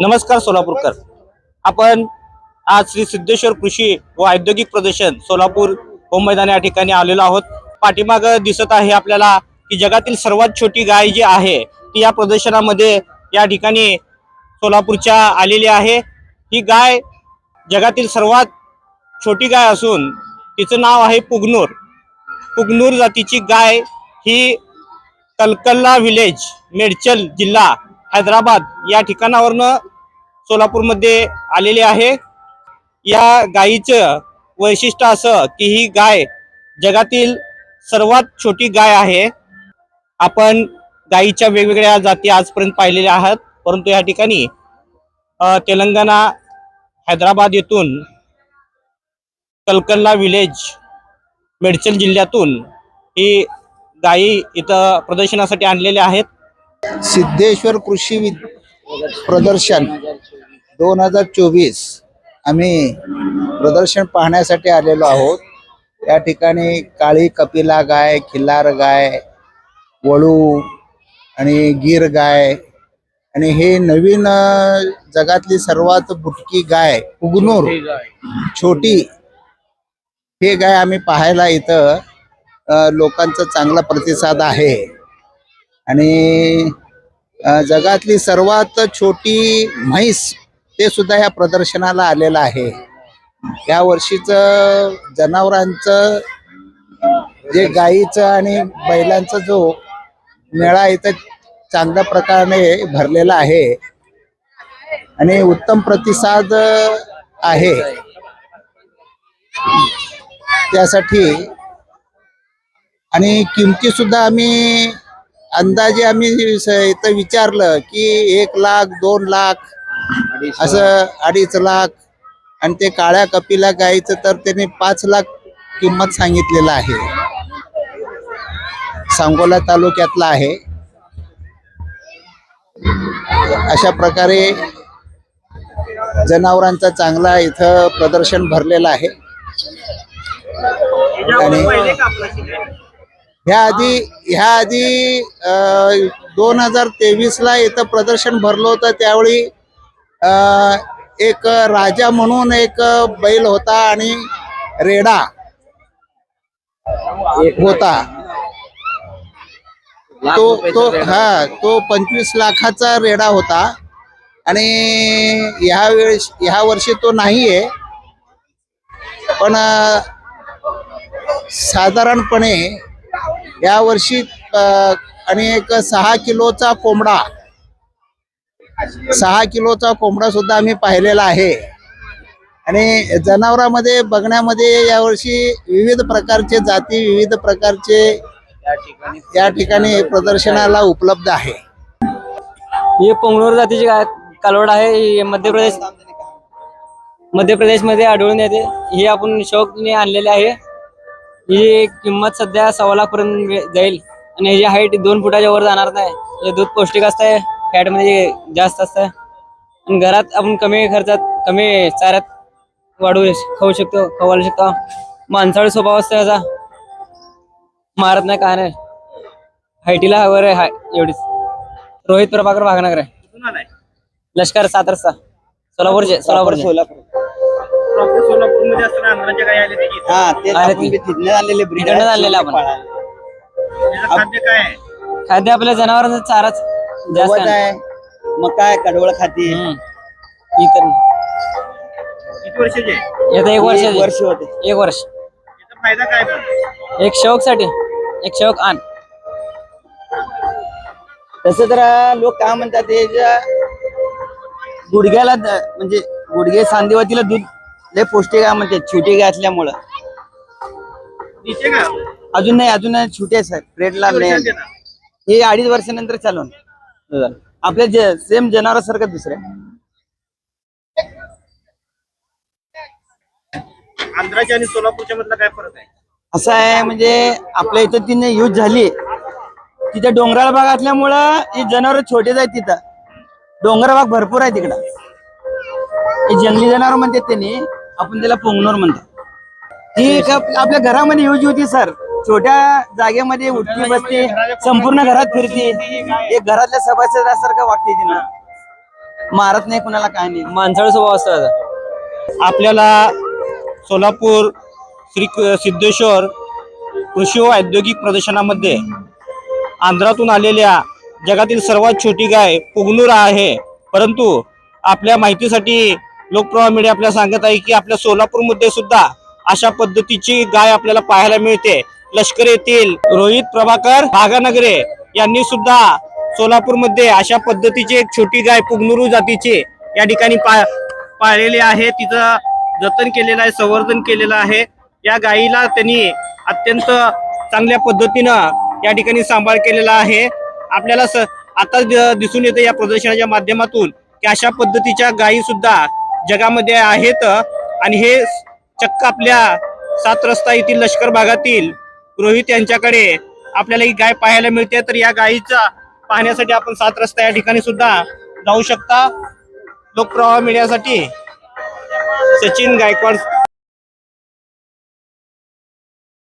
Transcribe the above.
नमस्कार सोलापूरकर. आपण आज श्री सिद्धेश्वर कृषी व औद्योगिक प्रदर्शन सोलापूर होम मैदान या ठिकाणी आलेलो आहोत. पाठीमाग दिसत आहे आपल्याला की जगातील सर्वात छोटी गाय जी आहे ती या प्रदर्शनामध्ये या ठिकाणी सोलापूरच्या आलेली आहे. ही गाय जगातील सर्वात छोटी गाय असून तिचं नाव आहे पुगनूर. पुगनूर जातीची गाय ही कलकल्ला विलेज मेडचल जिल्हा हैदराबाद या ठिकाणावरनं सोलापूरमध्ये आलेली आहे. या गायीचं वैशिष्ट्य असं की ही गाय जगातील सर्वात छोटी गाय आहे. आपण गायीच्या वेगवेगळ्या जाती आजपर्यंत पाहिलेल्या आहात. परंतु या ठिकाणी तेलंगणा हैदराबाद येथून कलकल्ला विलेज मेडचल जिल्ह्यातून ही गायी इथं प्रदर्शनासाठी आणलेल्या आहेत. सिद्धेश्वर कृषी प्रदर्शन. दोन हजार चोवीस आम्ही प्रदर्शन पाहण्यासाठी आलेलो आहोत. या ठिकाणी काळी कपिला गाय खिल्लार गाय वळू आणि गीर गाय आणि हे नवीन जगातली सर्वात बुटकी गाय उगनूर छोटी हे गाय आम्ही पाहायला इथं लोकांचा चांगला प्रतिसाद आहे. आणि जगातली सर्वात छोटी म्हैस ते सुद्धा या प्रदर्शनाला आलेलं आहे. या वर्षीचं जनावरांचं जे गाईचं आणि बैलांचा जो मेळा इथं चांगल्या प्रकारे भरलेला आहे. आणि उत्तम प्रतिसाद आहे. त्यासाठी आणि किमती सुद्धा आम्ही अंदाजे आम्ही इथं विचारलं की एक लाख दोन लाख असं अडीच लाख आणि ते काळ्या कपिला गायचं तर त्यांनी पाच लाख किंमत सांगितलेलं आहे. सांगोला तालुक्यातला आहे. अशा प्रकारे जनावरांचा चांगला इथं प्रदर्शन भरलेलं आहे. आणि ह्या आधी ह्या आधी दोन हजार तेवीस ला इथं प्रदर्शन भरलं होतं त्यावेळी एक राजा म्हणून एक बैल होता आणि रेडा होता. तो तो हा तो पंचवीस लाखाचा रेडा होता. आणि ह्या वेळेस ह्या वर्षी तो नाहीये. पण साधारणपणे या वर्षी आणि एक सहा किलोचा कोंबडा सहा किलोचा कोंबडा सुद्धा आम्ही पाहिलेला आहे. आणि जनावरांमध्ये बघण्यामध्ये यावर्षी विविध प्रकारचे जाती विविध प्रकारचे या ठिकाणी प्रदर्शनाला उपलब्ध आहे. ही पोंगनूर जातीची गाय कालवड आहे. ही मध्य प्रदेश मध्य प्रदेशमध्ये आढळून येते. ही आपण शौकने आणलेली आहे. ही किंमत सध्या सव्वा लाख पर्यंत जाईल. आणि ह्याची हाईट दोन फुटाच्या वर जाणार नाही. हे दूध पौष्टिक असतंय. फॅटमध्ये जास्त असतंय आणि घरात आपण कमी खर्चात कमी चाऱ्यात वाढवू खाऊ शकतो खवू शकतो. माणसाळी स्वभाव असतो याचा मारत नाही काय नाही हायटीला आहे हाय एवढीच. रोहित प्रभाकर भागनगर आहे. लष्कर सात रस्ता सोलापूरचे सोलापूरचे. प्रॉपर सोलापूरमध्ये असताना आंध्राच्या हा ते आहे ती. आलेले breed आपण. त्याचं खाद्य काय आहे? खाद्य आपल्या जनावरांचा चाराच. जास्त गवत आहे. मका आहे कडवळ खाती. हम्म. इतर किती वर्षाचे आहे? येतं एक वर्ष एक वर्ष होते. एक वर्ष. याचा फायदा काय पण एक शौकसाठी एक शौक आण. तसं तर लोक काय म्हणतात ज्या गुडघ्याला द- म्हणजे गुडघे सांधेवातीला दूध लय पौष्टिक आहे म्हणते छोटी गाय असल्यामुळं. नीचे का? अजून नाही अजून नाही छोटे आहे सर वर्षाचे ना? हे अडीच वर्षानंतर चालून. आपल्या सेम जनावरासारखं दुसऱ्या आंध्राच्या आणि सोलापूरच्या मधला काय फरक आहे? असं आहे म्हणजे आपल्या इथं तिने यूज झाली. तिथे डोंगराळ भाग असल्यामुळं ही जनावर छोटेच आहेत तिथं. डोंगर भाग भरपूर आहे तिकडं. हे जंगली जनावर म्हणतात त्यांनी आपण त्याला पोंगनोर म्हणतो. ही आपल्या घरामध्ये यूज होती सर छोट्या जागेमध्ये उठती बसते संपूर्ण घरात फिरते. एक घरातल्या सभासदासारखं वागते तिनं. मारत नाही कुणाला काय नाही. माणसाळ स्वभाव असतो त्याचा. आपल्याला सोलापूर श्री सिद्धेश्वर कृषी व औद्योगिक प्रदर्शनामध्ये आंध्रातून आलेल्या जगातील सर्वात छोटी गाय पुगनूर आहे. परंतु आपल्या माहितीसाठी लोकप्रवाह मीडिया आपल्याला सांगत आहे की आपल्या सोलापूरमध्ये सुद्धा अशा पद्धतीची गाय आपल्याला पाहायला मिळते. लष्कर येथील रोहित प्रभाकर भागानगरे यांनी सुद्धा सोलापूरमध्ये अशा पद्धतीची एक छोटी गाय पुगनुरू जातीची या ठिकाणी पा पाळलेली आहे. तिचं जतन केलेलं आहे संवर्धन केलेलं आहे. या गायीला त्यांनी अत्यंत चांगल्या पद्धतीनं या ठिकाणी सांभाळ केलेला आहे. आपल्याला स आता दिसून येतं या प्रदर्शनाच्या माध्यमातून की अशा पद्धतीच्या गायी सुद्धा जगामध्ये आहेत. आणि हे चक्क आपल्या सात रस्ता येथील लष्कर भागातील रोहित यांच्याकडे आपल्याला ही गाय पाहायला मिळते. तर या गायीचा पाहण्यासाठी आपण सात रस्ता या ठिकाणी सुद्धा जाऊ शकता. लोकप्रवाह मिळण्यासाठी सचिन गायकवाड